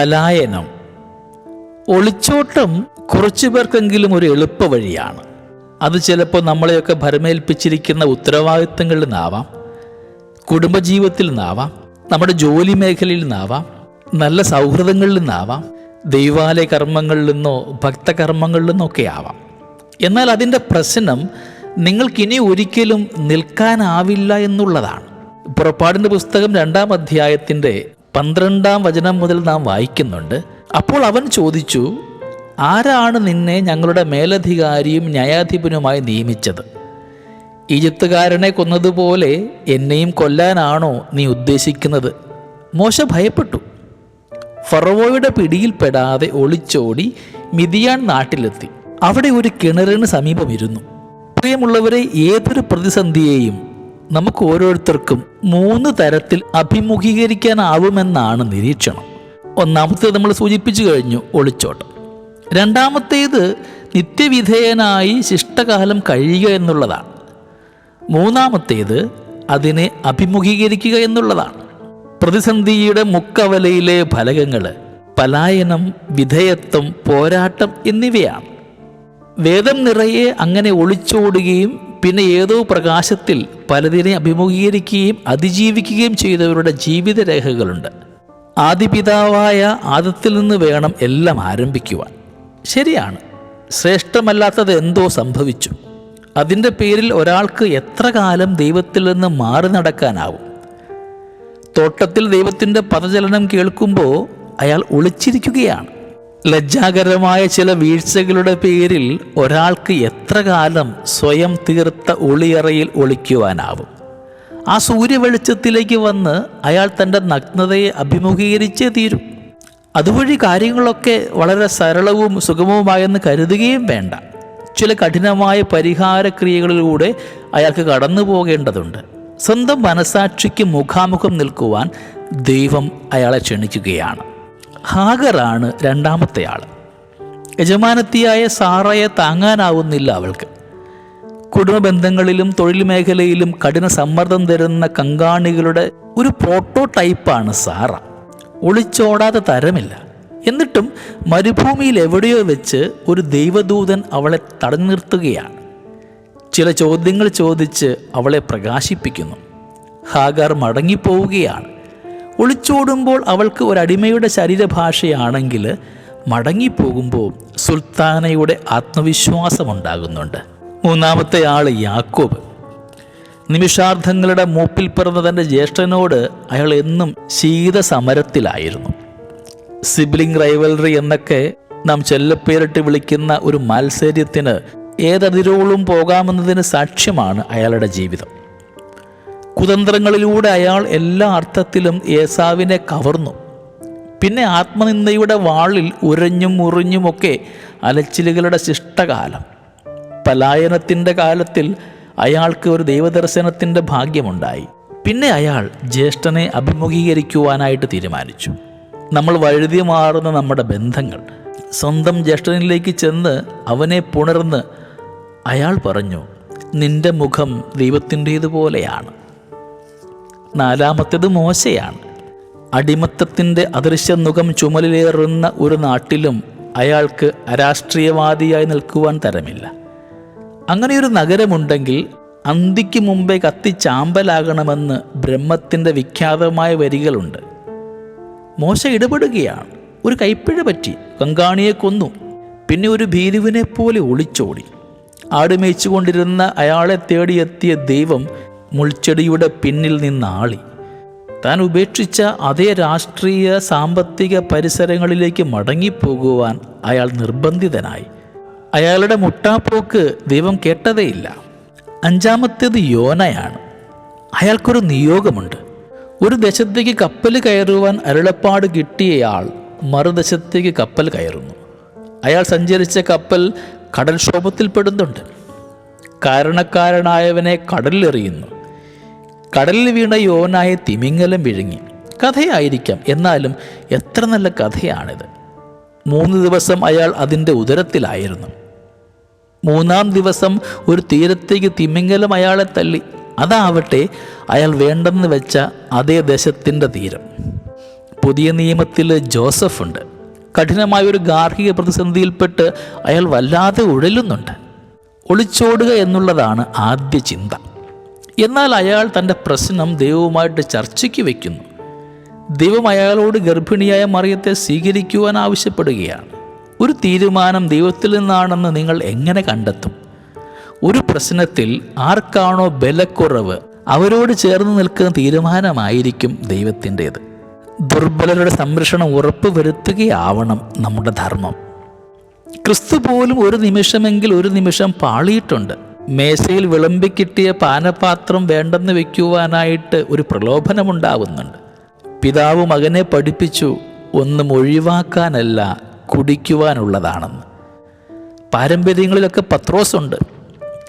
പലായനം. ഒളിച്ചോട്ടം കുറച്ചു പേർക്കെങ്കിലും ഒരു എളുപ്പ വഴിയാണ്. അത് ചിലപ്പോൾ നമ്മളെയൊക്കെ ഭരമേൽപ്പിച്ചിരിക്കുന്ന ഉത്തരവാദിത്തങ്ങളിൽ നിന്നാവാം. കുടുംബജീവിതത്തിൽ നിന്നാവാം. നമ്മുടെ ജോലി മേഖലയിൽ നിന്നാവാം. നല്ല സൗഹൃദങ്ങളിൽ നിന്നാവാം. ദൈവാലയ കർമ്മങ്ങളിൽ നിന്നോ ഭക്തകർമ്മങ്ങളിൽ നിന്നൊക്കെ ആവാം. എന്നാൽ അതിന്റെ പ്രശ്നം നിങ്ങൾക്കിനി ഒരിക്കലും നിൽക്കാനാവില്ല എന്നുള്ളതാണ്. പുറപ്പാടിന്റെ പുസ്തകം രണ്ടാം അധ്യായത്തിന്റെ പന്ത്രണ്ടാം വചനം മുതൽ നാം വായിക്കുന്നുണ്ട്. അപ്പോൾ അവൻ ചോദിച്ചു ആരാണ് നിന്നെ ഞങ്ങളുടെ മേലധികാരിയും ന്യായാധിപനുമായി നിയമിച്ചത്? ഈജിപ്തുകാരനെ കൊന്നതുപോലെ എന്നെയും കൊല്ലാനാണോ നീ ഉദ്ദേശിക്കുന്നത്? മോശ ഭയപ്പെട്ടു. ഫറവോയുടെ പിടിയിൽപ്പെടാതെ ഒളിച്ചോടി മിതിയാൻ നാട്ടിലെത്തി. അവിടെ ഒരു കിണറിന് സമീപമിരുന്നു പ്രിയമുള്ളവരെ ഏതൊരു പ്രതിസന്ധിയെയും നമുക്ക് ഓരോരുത്തർക്കും മൂന്ന് തരത്തിൽ അഭിമുഖീകരിക്കാനാവുമെന്നാണ് നിരീക്ഷണം. ഒന്നാമത്തേത് നമ്മൾ സൂചിപ്പിച്ചു കഴിഞ്ഞു ഒളിച്ചോട്ടം. രണ്ടാമത്തേത് നിത്യവിധേയനായി ശിഷ്ടകാലം കഴിയുക എന്നുള്ളതാണ്. മൂന്നാമത്തേത് അതിനെ അഭിമുഖീകരിക്കുക എന്നുള്ളതാണ്. പ്രതിസന്ധിയുടെ മുക്കവലയിലെ ഫലകങ്ങൾ പലായനം വിധേയത്വം പോരാട്ടം എന്നിവയാണ്. വേദം നിറയെ അങ്ങനെ ഒളിച്ചോടുകയും പിന്നെ ഏതോ പ്രകാശത്തിൽ പലതിനെ അഭിമുഖീകരിക്കുകയും അതിജീവിക്കുകയും ചെയ്തവരുടെ ജീവിത രേഖകളുണ്ട് ആദിപിതാവായ ആദത്തിൽ നിന്ന് വേണം എല്ലാം ആരംഭിക്കുവാൻ. ശരിയാണ്. ശ്രേഷ്ഠമല്ലാത്തത് എന്തോ സംഭവിച്ചു. അതിന്റെ പേരിൽ ഒരാൾക്ക് എത്ര കാലം ദൈവത്തിൽ നിന്ന് മാറി നടക്കാനാവും? തോട്ടത്തിൽ ദൈവത്തിന്റെ പദചലനം കേൾക്കുമ്പോൾ അയാൾ ഒളിച്ചിരിക്കുകയാണ്. ലജ്ജാകരമായ ചില വീഴ്ചകളുടെ പേരിൽ ഒരാൾക്ക് എത്ര കാലം സ്വയം തീർത്ത ഒളിയറയിൽ ഒളിക്കുവാനാവും. ആ സൂര്യവെളിച്ചത്തിലേക്ക് വന്ന് അയാൾ തന്റെ നഗ്നതയെ അഭിമുഖീകരിച്ചേ തീരും. അതുവഴി കാര്യങ്ങളൊക്കെ വളരെ സരളവും സുഗമവുമായെന്ന് കരുതുകയും വേണ്ട. ചില കഠിനമായ പരിഹാരക്രിയകളിലൂടെ അയാൾക്ക് കടന്നു പോകേണ്ടതുണ്ട്. സ്വന്തം മനസാക്ഷിക്ക് മുഖാമുഖം നിൽക്കുവാൻ ദൈവം അയാളെ ക്ഷണിക്കുകയാണ്. ഹാഗറാണ് രണ്ടാമത്തെ ആൾ യജമാനത്തിയായ സാറയെ താങ്ങാനാവുന്നില്ല അവൾക്ക്. കുടുംബ ബന്ധങ്ങളിലും തൊഴിൽ മേഖലയിലും കഠിന സമ്മർദ്ദം തരുന്ന കങ്കാണികളുടെ ഒരു പ്രോട്ടോടൈപ്പാണ് സാറ. ഒളിച്ചോടാതെ തരമില്ല. എന്നിട്ടും മരുഭൂമിയിൽ എവിടെയോ വെച്ച് ഒരു ദൈവദൂതൻ അവളെ തടഞ്ഞു നിർത്തുകയാണ് ചില ചോദ്യങ്ങൾ ചോദിച്ച് അവളെ പ്രകാശിപ്പിക്കുന്നു. ഹാഗാർ മടങ്ങിപ്പോവുകയാണ്. ഒളിച്ചോടുമ്പോൾ അവൾക്ക് ഒരടിമയുടെ ശരീരഭാഷയാണെങ്കിൽ മടങ്ങിപ്പോകുമ്പോൾ സുൽത്താനയുടെ ആത്മവിശ്വാസമുണ്ടാകുന്നുണ്ട്. മൂന്നാമത്തെ ആൾ യാക്കോബ്. നിമിഷാർത്ഥങ്ങളുടെ മൂപ്പിൽ പിറന്ന തന്റെ ജ്യേഷ്ഠനോട് അയാൾ എന്നും ശീതസമരത്തിലായിരുന്നു. സിബ്ലിംഗ് റൈവൽറി എന്നൊക്കെ നാം ചെല്ലപ്പേരിട്ട് വിളിക്കുന്ന ഒരു മത്സര്യത്തിന് ഏതതിരോളും പോകാമെന്നതിന് സാക്ഷ്യമാണ് അയാളുടെ ജീവിതം. കുതന്ത്രങ്ങളിലൂടെ അയാൾ എല്ലാ അർത്ഥത്തിലും ഏസാവിനെ കവർന്നു. പിന്നെ ആത്മനിന്ദയുടെ വാളിൽ ഉരഞ്ഞും ഉറിഞ്ഞുമൊക്കെ അലച്ചിലുകളുടെ ശിഷ്ടകാലം. പലായനത്തിന്റെ കാലത്തിൽ അയാൾക്ക് ഒരു ദൈവദർശനത്തിന്റെ ഭാഗ്യമുണ്ടായി. പിന്നെ അയാൾ ജ്യേഷ്ഠനെ അഭിമുഖീകരിക്കുവാനായിട്ട് തീരുമാനിച്ചു. നമ്മൾ വഴുതി മാറുന്ന നമ്മുടെ ബന്ധങ്ങൾ. സ്വന്തം ജ്യേഷ്ഠനിലേക്ക് ചെന്ന് അവനെ പുണർന്ന് അയാൾ പറഞ്ഞു നിന്റെ മുഖം ദൈവത്തിന്റേതുപോലെയാണ്. നാലാമത്തേത് മോശയാണ്. അടിമത്തത്തിന്റെ അദൃശ്യ മുഖം ചുമലിലേറുന്ന ഒരു നാട്ടിലും അയാൾക്ക് അരാഷ്ട്രീയവാദിയായി നിൽക്കുവാൻ തരമില്ല. അങ്ങനെയൊരു നഗരമുണ്ടെങ്കിൽ അന്തിക്ക് മുമ്പേ കത്തിച്ചാമ്പലാകണമെന്ന് ബ്രഹ്മത്തിന്റെ വിഖ്യാതമായ വരികളുണ്ട്. മോശ ഇടപെടുകയാണ്. ഒരു കൈപ്പിഴ പറ്റി കങ്കാണിയെ കൊന്നു. പിന്നെ ഒരു ഭീരുവിനെ പോലെ ഒളിച്ചോടി. ആടുമേച്ചുകൊണ്ടിരുന്ന അയാളെ തേടിയെത്തിയ ദൈവം മുൾച്ചെടിയുടെ പിന്നിൽ നിന്നാളി. താൻ ഉപേക്ഷിച്ച അതേ രാഷ്ട്രീയ സാമ്പത്തിക പരിസരങ്ങളിലേക്ക് മടങ്ങിപ്പോകുവാൻ അയാൾ നിർബന്ധിതനായി. അയാളുടെ മുട്ടാപ്പോക്ക് ദൈവം കേട്ടതേയില്ല. അഞ്ചാമത്തേത് യോനയാണ്. അയാൾക്കൊരു നിയോഗമുണ്ട്. ഒരു ദശത്തേക്ക് കപ്പൽ കയറുവാൻ അരുളപ്പാട് കിട്ടിയയാൾ മറുദശത്തേക്ക് കപ്പൽ കയറുന്നു. അയാൾ സഞ്ചരിച്ച കപ്പൽ കടൽക്ഷോഭത്തിൽപ്പെടുന്നുണ്ട് കാരണക്കാരനായവനെ കടലിലെറിയുന്നു. കടലിൽ വീണ യോനായ തിമിങ്ങലം വിഴുങ്ങി. കഥയായിരിക്കാം. എന്നാലും എത്ര നല്ല കഥയാണിത്. മൂന്ന് ദിവസം അയാൾ അതിന്റെ ഉദരത്തിലായിരുന്നു. മൂന്നാം ദിവസം ഒരു തീരത്തേക്ക് തിമിങ്ങലം അയാളെ തള്ളി. അതാവട്ടെ അയാൾ വേണ്ടെന്ന് വെച്ച അതേ ദേശത്തിന്റെ തീരം. പുതിയ നിയമത്തിൽ ജോസഫ് ഉണ്ട്. കഠിനമായ ഒരു ഗാർഹിക പ്രതിസന്ധിയിൽപ്പെട്ട് അയാൾ വല്ലാതെ ഉഴലുന്നുണ്ട്. ഒളിച്ചോടുക എന്നുള്ളതാണ് ആദ്യ ചിന്ത. എന്നാൽ അയാൾ തന്റെ പ്രശ്നം ദൈവവുമായിട്ട് ചർച്ചയ്ക്ക് വയ്ക്കുന്നു. ദൈവം അയാളോട് ഗർഭിണിയായ മറിയത്തെ സ്വീകരിക്കുവാൻ ആവശ്യപ്പെടുകയാണ്. ഒരു തീരുമാനം ദൈവത്തിൽ നിന്നാണെന്ന് നിങ്ങൾ എങ്ങനെ കണ്ടെത്തും? ഒരു പ്രശ്നത്തിൽ ആർക്കാണോ ബലക്കുറവ് അവരോട് ചേർന്ന് നിൽക്കുന്ന തീരുമാനമായിരിക്കും ദൈവത്തിന്റേത്. ദുർബലരുടെ സംരക്ഷണം ഉറപ്പുവരുത്തുകയാവണം നമ്മുടെ ധർമ്മം. ക്രിസ്തു പോലും ഒരു നിമിഷമെങ്കിൽ ഒരു നിമിഷം പാളിയിട്ടുണ്ട്. മേശയിൽ വിളമ്പിക്കിട്ടിയ പാനപാത്രം വേണ്ടെന്ന് വെക്കുവാനായിട്ട് ഒരു പ്രലോഭനമുണ്ടാവുന്നുണ്ട് പിതാവ് മകനെ പഠിപ്പിച്ചു ഒന്നും ഒഴിവാക്കാനല്ല കുടിക്കുവാനുള്ളതാണെന്ന്. പാരമ്പര്യങ്ങളിലൊക്കെ പത്രോസുണ്ട്.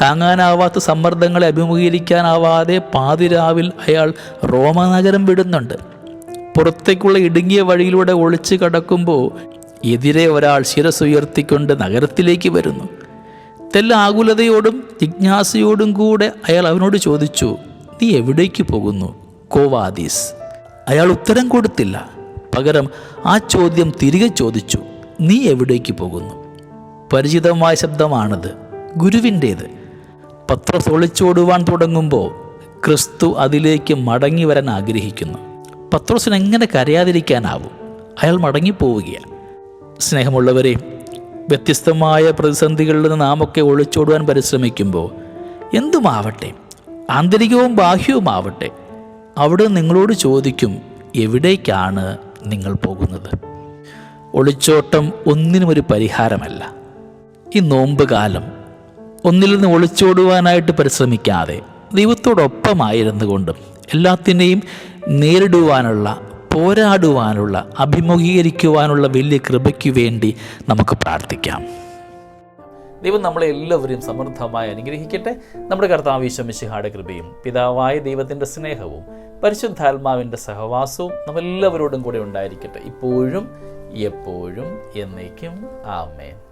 താങ്ങാനാവാത്ത സമ്മർദ്ദങ്ങളെ അഭിമുഖീകരിക്കാനാവാതെ പാതിരാവിൽ അയാൾ റോമനഗരം വിടുന്നുണ്ട്. പുറത്തേക്കുള്ള ഇടുങ്ങിയ വഴിയിലൂടെ ഒളിച്ചു കടക്കുമ്പോൾ എതിരെ ഒരാൾ ശിരസുയർത്തിക്കൊണ്ട് നഗരത്തിലേക്ക് വരുന്നു. തെല്ല ആകുലതയോടും ജിജ്ഞാസയോടും കൂടെ അയാൾ അവനോട് ചോദിച്ചു നീ എവിടേക്ക് പോകുന്നു? കോവാദീസ്. അയാൾ ഉത്തരം കൊടുത്തില്ല. പകരം ആ ചോദ്യം തിരികെ ചോദിച്ചു നീ എവിടേക്ക് പോകുന്നു? പരിചിതമായ ശബ്ദമാണത് ഗുരുവിന്റേത്. പത്രോസ് ഒളിച്ചോടുവാൻ തുടങ്ങുമ്പോൾ ക്രിസ്തു അതിലേക്ക് മടങ്ങി വരാൻ ആഗ്രഹിക്കുന്നു. പത്രോസിന് എങ്ങനെ കരയാതിരിക്കാനാവും? അയാൾ മടങ്ങിപ്പോവുകയാണ്. സ്നേഹമുള്ളവരെ വ്യത്യസ്തമായ പ്രതിസന്ധികളിൽ നിന്ന് നാമൊക്കെ ഒളിച്ചോടുവാൻ പരിശ്രമിക്കുമ്പോൾ എന്തുമാവട്ടെ ആന്തരികവും ബാഹ്യവുമാവട്ടെ അവിടെ നിങ്ങളോട് ചോദിക്കും എവിടേക്കാണ് നിങ്ങൾ പോകുന്നത്? ഒളിച്ചോട്ടം ഒന്നിനും ഒരു പരിഹാരമല്ല. ഈ നോമ്പ് കാലം ഒന്നിൽ നിന്ന് ഒളിച്ചോടുവാനായിട്ട് പരിശ്രമിക്കാതെ ദൈവത്തോടൊപ്പമായിരുന്നു കൊണ്ടും എല്ലാത്തിനെയും നേരിടുവാനുള്ള പോരാടുവാനുള്ള അഭിമുഖീകരിക്കുവാനുള്ള വലിയ കൃപയ്ക്ക് വേണ്ടി നമുക്ക് പ്രാർത്ഥിക്കാം. ദൈവം നമ്മളെ എല്ലാവരെയും സമൃദ്ധമായി അനുഗ്രഹിക്കട്ടെ. നമ്മുടെ കർത്താവിശ്വമിശിഹാടെ കൃപയും പിതാവായ ദൈവത്തിന്റെ സ്നേഹവും പരിശുദ്ധാത്മാവിന്റെ സഹവാസവും നമ്മെല്ലാവരോടും കൂടെ ഉണ്ടായിരിക്കട്ടെ. ഇപ്പോഴും എപ്പോഴും എന്നേക്കും. ആമേൻ.